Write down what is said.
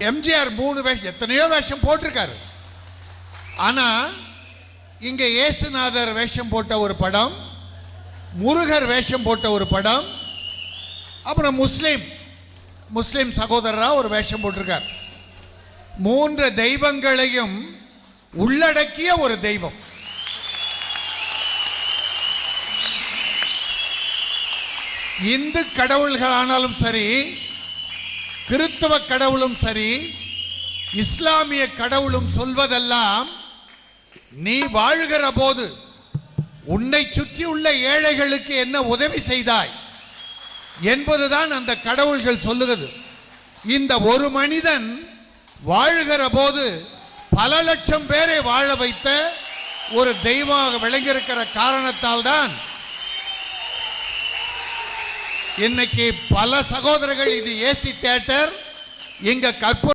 எம்ஜிஆர் மூணு வேஷம் எத்தனையோ வேஷம் போட்டிருக்காரு. ஆனா இங்க இயேசுநாதர் வேஷம் போட்ட ஒரு படம் முருகர் வேஷம் போட்ட ஒரு படம் அப்புறம் முஸ்லீம் முஸ்லீம் சகோதரரா ஒரு வேஷம் போட்டிருக்கார். மூன்று தெய்வங்களையும் உள்ளடக்கிய ஒரு தெய்வம். இந்து கடவுள்களானாலும் சரி கிறிஸ்தவ கடவுளும் சரி இஸ்லாமிய கடவுளும் சொல்வதெல்லாம் நீ வாழ்கிற போது உன்னை சுற்றி உள்ள ஏழைகளுக்கு என்ன உதவி செய்தாய்? என்பதுதான் அந்த கடவுள்கள் சொல்லுகிறது. இந்த ஒரு மனிதன் வாழ்கிற போது பல லட்சம் பேரை வாழ வைத்த ஒரு தெய்வமாக விளங்கியிருக்கிற காரணத்தால் தான் இன்னைக்கு பல சகோதரர்கள் இது ஏசி தியேட்டர் இங்க கற்பூர்